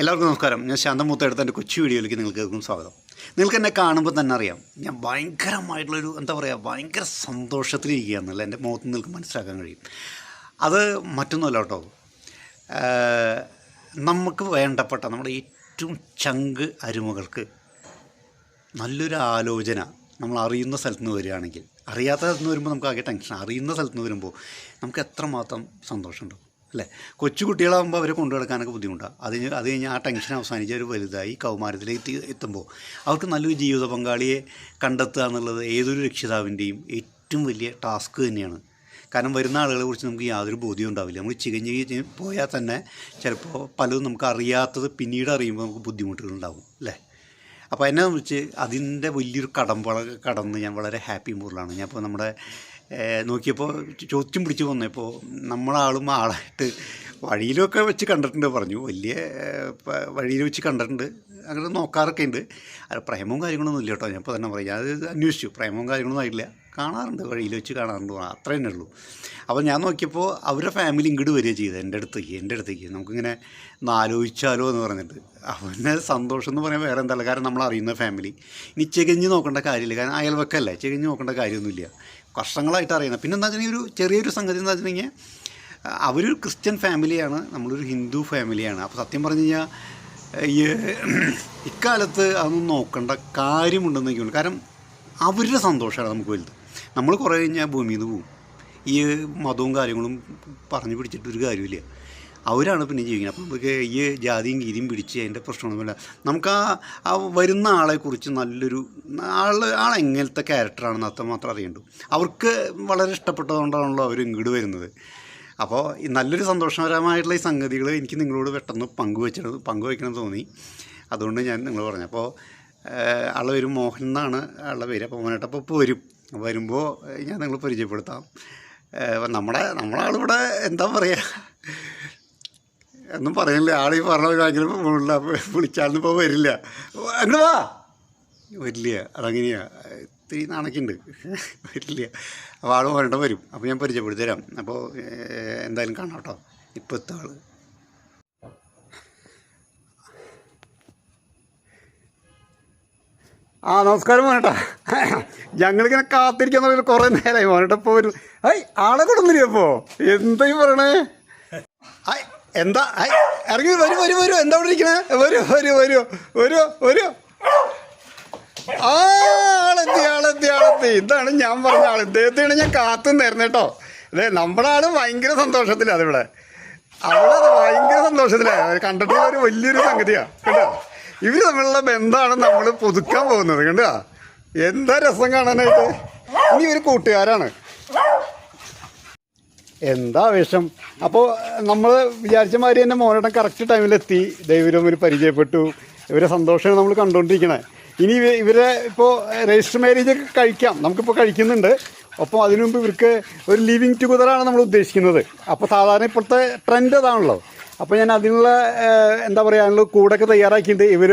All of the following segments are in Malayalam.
എല്ലാവർക്കും നമസ്കാരം. ഞാൻ ശാന്തമൂത്തെടുത്ത എന്റെ കൊച്ചു വീഡിയോയിലേക്ക് നിങ്ങൾക്ക് സ്വാഗതം. നിങ്ങൾക്ക് എന്നെ കാണുമ്പോൾ തന്നെ അറിയാം ഞാൻ ഭയങ്കരമായിട്ടുള്ളൊരു എന്താ പറയുക ഭയങ്കര സന്തോഷത്തിലിരിക്കുകയെന്നല്ല എന്റെ മുഖത്ത് നിങ്ങൾക്ക് മനസ്സിലാക്കാൻ കഴിയും. അത് മറ്റൊന്നുമല്ല കേട്ടോ. നമുക്ക് വേണ്ടപ്പെട്ട നമ്മുടെ ഏറ്റവും ചങ്ക് അരുമകൾക്ക് നല്ലൊരു ആലോചന നമ്മൾ അറിയുന്ന സ്ഥലത്ത് നിന്ന് വരികയാണെങ്കിൽ അറിയാത്ത സ്ഥലത്ത് നിന്ന് വരുമ്പോൾ നമുക്ക് ആകെ ടെൻഷൻ അറിയുന്ന സ്ഥലത്ത് നിന്ന് വരുമ്പോൾ നമുക്ക് എത്രമാത്രം സന്തോഷമുണ്ടാവും? അല്ലേ? കൊച്ചു കുട്ടികളാകുമ്പോൾ അവരെ കൊണ്ടു നടക്കാനൊക്കെ ബുദ്ധിമുട്ടാണ് അത് അത് കഴിഞ്ഞ് ആ ടെൻഷൻ അവസാനിച്ച് അവർ വലുതായി കൗമാരത്തിലേക്ക് എത്തി എത്തുമ്പോൾ അവർക്ക് നല്ലൊരു ജീവിത പങ്കാളിയെ കണ്ടെത്തുക എന്നുള്ളത് ഏതൊരു രക്ഷിതാവിന്റെയും ഏറ്റവും വലിയ ടാസ്ക് തന്നെയാണ്. കാരണം വരുന്ന ആളുകളെ കുറിച്ച് നമുക്ക് യാതൊരു ബോധ്യവും ഉണ്ടാവില്ല. നമ്മൾ ചികഞ്ഞ് പോയാൽ തന്നെ ചിലപ്പോൾ പലതും നമുക്ക് അറിയാത്തത് പിന്നീട് അറിയുമ്പോൾ നമുക്ക് ബുദ്ധിമുട്ടുകൾ ഉണ്ടാവും അല്ലേ? അപ്പോൾ എന്നെ സംബന്ധിച്ച് അതിന്റെ വലിയൊരു കടമ്പള കടന്ന് ഞാൻ വളരെ ഹാപ്പി മൂഡിലാണ് ഞാൻ ഇപ്പോൾ നമ്മുടെ നോക്കിയപ്പോൾ ചോദ്യം പിടിച്ച് വന്നപ്പോൾ നമ്മളാളും ആളായിട്ട് വഴിയിലൊക്കെ വെച്ച് കണ്ടിട്ടുണ്ട് പറഞ്ഞു. വലിയ വഴിയിൽ വെച്ച് കണ്ടിട്ടുണ്ട്. അങ്ങനെ നോക്കാറൊക്കെ ഉണ്ട്. അത് പ്രേമവും കാര്യങ്ങളൊന്നും ഇല്ല കേട്ടോ. ഞാൻ ഇപ്പോൾ തന്നെ പറയും. അത് അന്വേഷിച്ചു. പ്രേമവും കാര്യങ്ങളൊന്നും ആയിട്ടില്ല. കാണാറുണ്ട്. വഴിയിൽ വെച്ച് കാണാറുണ്ട്. അത്ര തന്നെ ഉള്ളൂ. അപ്പോൾ ഞാൻ നോക്കിയപ്പോൾ അവരുടെ ഫാമിലി ഇങ്ങോട്ട് വരിക ചെയ്തത്. എന്റെ അടുത്തേക്ക് എന്റെ അടുത്തേക്ക് നമുക്കിങ്ങനെ ആലോചിച്ചാലോ എന്ന് പറഞ്ഞിട്ട്. അവന്റെ സന്തോഷം എന്ന് പറയാൻ വേറെ എന്തല്ല. കാരണം നമ്മൾ അറിയുന്ന ഫാമിലി ഇനി ചെകഞ്ഞ് നോക്കേണ്ട കാര്യമില്ല. കാരണം അയൽവക്കല്ലേ. ചെകഞ്ഞ് നോക്കേണ്ട കാര്യമൊന്നുമില്ല. വർഷങ്ങളായിട്ട് അറിയണം പിന്നെ എന്താ വെച്ചിട്ടുണ്ടെങ്കിൽ ഒരു ചെറിയൊരു സംഗതി എന്താ വെച്ചിട്ടുണ്ടെങ്കിൽ അവരൊരു ക്രിസ്ത്യൻ ഫാമിലിയാണ് നമ്മളൊരു ഹിന്ദു ഫാമിലിയാണ്. അപ്പോൾ സത്യം പറഞ്ഞു കഴിഞ്ഞാൽ ഈ ഇക്കാലത്ത് അതൊന്നും നോക്കേണ്ട കാര്യമുണ്ടെന്ന് തോന്നുന്നു. കാരണം അവരുടെ സന്തോഷമാണ് നമുക്ക് വലുത്. നമ്മൾ കുറേ കഴിഞ്ഞാൽ ഭൂമിയിൽ നിന്ന് പോവും. ഈ മതവും കാര്യങ്ങളും പറഞ്ഞു പിടിച്ചിട്ടൊരു കാര്യമില്ല അവരാണ് പിന്നെ ജീവിക്കുന്നത്. അപ്പം നമുക്ക് ഈ ജാതിയും ഗീതിയും പിടിച്ച് അതിന്റെ പ്രശ്നമൊന്നുമില്ല. നമുക്ക് ആ ആ വരുന്ന ആളെക്കുറിച്ച് നല്ലൊരു ആൾ ആളെങ്ങനത്തെ ക്യാരക്ടറാണെന്ന് അത്ര മാത്രം അറിയണ്ടു. അവർക്ക് വളരെ ഇഷ്ടപ്പെട്ടതുകൊണ്ടാണല്ലോ അവർ ഇങ്ങോട്ട് വരുന്നത്. അപ്പോൾ നല്ലൊരു സന്തോഷകരമായിട്ടുള്ള ഈ സംഗതികൾ എനിക്ക് നിങ്ങളോട് പെട്ടെന്ന് പങ്കുവെച്ചത് പങ്കുവയ്ക്കണം തോന്നി. അതുകൊണ്ട് ഞാൻ നിങ്ങൾ പറഞ്ഞു. അപ്പോൾ ആളെ പേര് മോഹൻ എന്നാണ് ആളുടെ പേര്. അപ്പോൾ മോനേട്ട അപ്പോൾ ഇപ്പോൾ വരും. വരുമ്പോൾ ഞാൻ നിങ്ങൾ പരിചയപ്പെടുത്താം. നമ്മുടെ നമ്മളാളിവിടെ എന്താ പറയുക? ഒന്നും പറയില്ല ആളീ പറഞ്ഞ ഭയങ്കര വിളിച്ചാലും ഇപ്പോൾ വരില്ല. അങ്ങോട്ട് വാ വരില്ല. അതങ്ങനെയാ. ഇത്തിരി നാണക്കുണ്ട് വരില്ല. അപ്പോൾ ആൾ വരേണ്ട വരും. അപ്പോൾ ഞാൻ പരിചയപ്പെടുത്തി തരാം. അപ്പോൾ എന്തായാലും കാണാം കേട്ടോ. ഇപ്പോഴത്തെ ആൾ ആ നമസ്കാരം മോനേട്ടാ. ഞങ്ങളിങ്ങനെ കാത്തിരിക്കാൻ തുടങ്ങി കുറേ നേരമായി മോനട്ടപ്പോ ഒരു ഐ ആളെ കൊടുന്നില്ല അപ്പോൾ എന്തായി പറയണേ? ഐ എന്താ? ഇറങ്ങി വരൂ വരൂ വരൂ. എന്താ അവിടെ ഇരിക്കണേ? വരൂ വരൂ വരൂ. വരൂ വരൂ. ആളെത്തി ആളെത്തി ആളെത്തി. ഇതാണ് ഞാൻ പറഞ്ഞ ആൾ ഇദ്ദേഹത്തെയാണ് ഞാൻ കാത്തു നേരുന്നത് കേട്ടോ. അതെ നമ്മുടെ ആൾ ഭയങ്കര സന്തോഷത്തിലാണ് അതിവിടെ. അവളത് ഭയങ്കര സന്തോഷത്തിലാണ് കണ്ടിട്ടുള്ള ഒരു വലിയൊരു സംഗതിയാണ് കേട്ടോ? ഇവർ തമ്മിലുള്ള ബന്ധമാണ് നമ്മൾ പുതുക്കാൻ പോകുന്നത്. കണ്ടോ? എന്താ രസം കാണാനായിട്ട്? ഇനി ഒരു കൂട്ടുകാരാണ്. എന്താ വിഷം? അപ്പോൾ നമ്മൾ വിചാരിച്ച മാതിരി തന്നെ മോനേട്ടൻ കറക്റ്റ് ടൈമിലെത്തി ദൈവം ഒരു പരിചയപ്പെട്ടു. ഇവരെ സന്തോഷമാണ് നമ്മൾ കണ്ടുകൊണ്ടിരിക്കണേ ഇനി ഇവരെ ഇപ്പോൾ രജിസ്റ്റർ മാരേജ് ഒക്കെ കഴിക്കാം. നമുക്കിപ്പോൾ കഴിക്കുന്നുണ്ട്. ഒപ്പം അതിനു മുമ്പ് ഇവർക്ക് ഒരു ലിവിങ് ടുഗദറാണ് നമ്മൾ ഉദ്ദേശിക്കുന്നത്. അപ്പോൾ സാധാരണ ഇപ്പോഴത്തെ ട്രെൻഡ് അതാണല്ലോ. അപ്പോൾ ഞാൻ അതിനുള്ള എന്താ പറയുക അതിനുള്ള കൂടൊക്കെ തയ്യാറാക്കിയിട്ടുണ്ട്. ഇവർ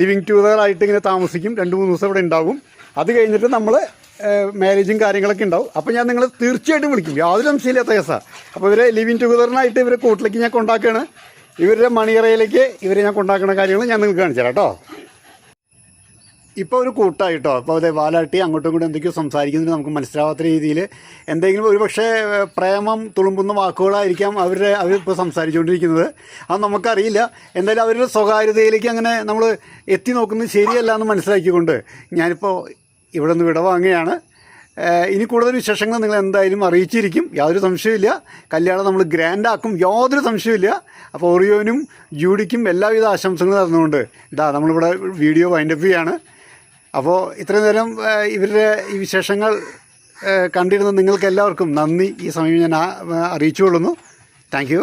ലിവിങ് ടുഗദർ ആയിട്ട് ഇങ്ങനെ താമസിക്കും. രണ്ട് മൂന്ന് ദിവസം ഇവിടെ ഉണ്ടാകും അത് കഴിഞ്ഞിട്ട് നമ്മൾ മാരേജും കാര്യങ്ങളൊക്കെ ഉണ്ടാവും. അപ്പോൾ ഞാൻ നിങ്ങളെ തീർച്ചയായിട്ടും വിളിക്കും. യാതൊരു സംശയമില്ലാത്ത കേസാണ് അപ്പോൾ ഇവരെ ലിവിങ് ടുഗദറിനായിട്ട് ഇവരെ കൂട്ടിലേക്ക് ഞാൻ കൊണ്ടാക്കുകയാണ് ഇവരുടെ മണിയറയിലേക്ക് ഇവരെ ഞാൻ കൊണ്ടാക്കുന്ന കാര്യങ്ങൾ ഞാൻ നിങ്ങൾക്ക് കാണിച്ചു കേട്ടോ. ഇപ്പോൾ ഒരു കൂട്ടായിട്ടോ അപ്പോൾ അതെ വാലാട്ടി അങ്ങോട്ടും ഇങ്ങോട്ടും എന്തൊക്കെയോ സംസാരിക്കുന്നത് നമുക്ക് മനസ്സിലാവാത്ത രീതിയിൽ എന്തെങ്കിലും ഒരു പക്ഷേ പ്രേമം തുളുമ്പുന്ന വാക്കുകളായിരിക്കാം അവരുടെ അവരിപ്പോൾ സംസാരിച്ചുകൊണ്ടിരിക്കുന്നത്. അത് നമുക്കറിയില്ല. എന്തായാലും അവരുടെ സ്വകാര്യതയിലേക്ക് അങ്ങനെ നമ്മൾ എത്തി നോക്കുന്നത് ശരിയല്ല എന്ന് മനസ്സിലാക്കിക്കൊണ്ട് ഞാനിപ്പോൾ ഇവിടെ നിന്ന് വിടവാങ്ങുകയാണ് ഇനി കൂടുതൽ വിശേഷങ്ങൾ നിങ്ങൾ എന്തായാലും അറിയിച്ചിരിക്കും. യാതൊരു സംശയമില്ല കല്യാണം നമ്മൾ ഗ്രാൻഡ് ആക്കും. യാതൊരു സംശയമില്ല അപ്പോൾ ഓറിയോനും ജൂഡിക്കും എല്ലാവിധ ആശംസകളും തന്നുകൊണ്ട് ഇതാ നമ്മളിവിടെ വീഡിയോ വൈൻഡപ്പ് ചെയ്യാണ്. അപ്പോൾ ഇത്രയും നേരം ഇവരുടെ ഈ വിശേഷങ്ങൾ കണ്ടിരുന്ന നിങ്ങൾക്ക് എല്ലാവർക്കും നന്ദി. ഈ സമയം ഞാൻ അറിയിച്ചു കൊള്ളുന്നു താങ്ക്